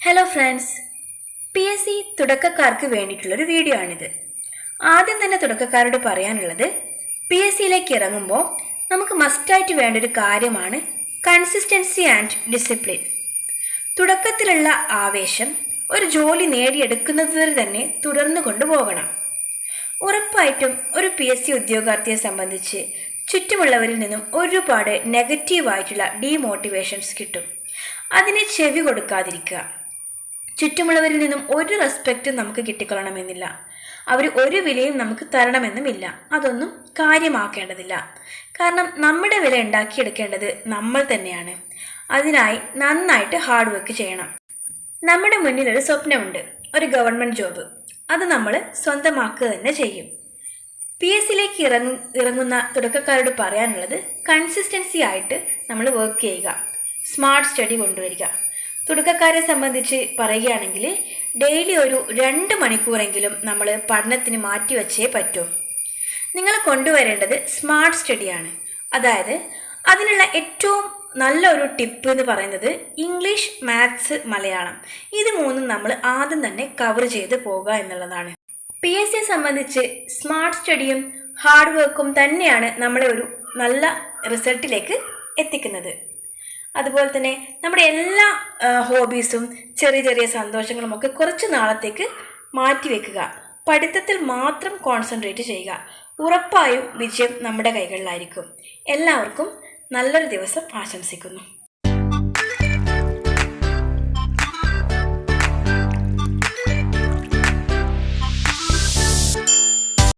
Hello friends P S C തുടക്കക്കാർക്ക് വേണ്ടിയിട്ടുള്ളൊരു video ആണിത്. ആദ്യം തന്നെ തുടക്കക്കാരോട് പറയാനുള്ളത് പി എസ് സിയിലേക്ക് ഇറങ്ങുമ്പോൾ നമുക്ക് മസ്റ്റായിട്ട് വേണ്ട ഒരു കാര്യമാണ് കൺസിസ്റ്റൻസി ആൻഡ് ഡിസിപ്ലിൻ തുടക്കത്തിലുള്ള ആവേശം ഒരു ജോലി നേടിയെടുക്കുന്നത് വരെ തന്നെ തുടർന്നു കൊണ്ടുപോകണം ഉറപ്പായിട്ടും ഒരു പി എസ് സി ഉദ്യോഗാർത്ഥിയെ സംബന്ധിച്ച് ചുറ്റുമുള്ളവരിൽ നിന്നും ഒരുപാട് നെഗറ്റീവായിട്ടുള്ള ഡീമോട്ടിവേഷൻസ് കിട്ടും. അതിനെ ചെവി കൊടുക്കാതിരിക്കുക. ചുറ്റുമുള്ളവരിൽ നിന്നും ഒരു റെസ്പെക്റ്റും നമുക്ക് കിട്ടിക്കൊള്ളണമെന്നില്ല. അവർ ഒരു വിലയും നമുക്ക് തരണമെന്നുമില്ല. അതൊന്നും കാര്യമാക്കേണ്ടതില്ല. കാരണം നമ്മുടെ വില ഉണ്ടാക്കിയെടുക്കേണ്ടത് നമ്മൾ തന്നെയാണ്. അതിനായി നന്നായിട്ട് ഹാർഡ് വർക്ക് ചെയ്യണം. നമ്മുടെ മുന്നിൽ ഒരു സ്വപ്നമുണ്ട്. ഒരു ഗവൺമെന്റ് ജോബ് അത് നമ്മൾ സ്വന്തമാക്കുക തന്നെ ചെയ്യും. പി എസ് സിയിലേക്ക് ഇറങ്ങു ഇറങ്ങുന്ന തുടക്കക്കാരോട് പറയാനുള്ളത് കൺസിസ്റ്റൻസി ആയിട്ട് നമ്മൾ വർക്ക് ചെയ്യുക. സ്മാർട്ട് സ്റ്റഡി കൊണ്ടുവരിക. തുടക്കക്കാരെ സംബന്ധിച്ച് പറയുകയാണെങ്കിൽ ഡെയിലി ഒരു രണ്ട് മണിക്കൂറെങ്കിലും നമ്മൾ പഠനത്തിന് മാറ്റിവെച്ചേ പറ്റൂ. നിങ്ങൾ കൊണ്ടുവരേണ്ടത് സ്മാർട്ട് സ്റ്റഡിയാണ് അതായത് അതിനുള്ള ഏറ്റവും നല്ലൊരു ടിപ്പ് എന്ന് പറയുന്നത് ഇംഗ്ലീഷ് മാത്സ് മലയാളം. ഇത് മൂന്നും നമ്മൾ ആദ്യം തന്നെ കവർ ചെയ്ത് പോകുക എന്നുള്ളതാണ്. പി എസ് സിയെ സംബന്ധിച്ച് സ്മാർട്ട് സ്റ്റഡിയും ഹാർഡ് വർക്കും തന്നെയാണ് നമ്മളെ ഒരു നല്ല റിസൾട്ടിലേക്ക് എത്തിക്കുന്നത്. അതുപോലെ തന്നെ നമ്മുടെ എല്ലാ ഹോബീസും ചെറിയ ചെറിയ സന്തോഷങ്ങളും ഒക്കെ കുറച്ച് നാളത്തേക്ക് മാറ്റിവെക്കുക പഠിത്തത്തിൽ മാത്രം കോൺസെൻട്രേറ്റ് ചെയ്യുക. ഉറപ്പായും വിജയം നമ്മുടെ കൈകളിലായിരിക്കും. എല്ലാവർക്കും നല്ലൊരു ദിവസം ആശംസിക്കുന്നു.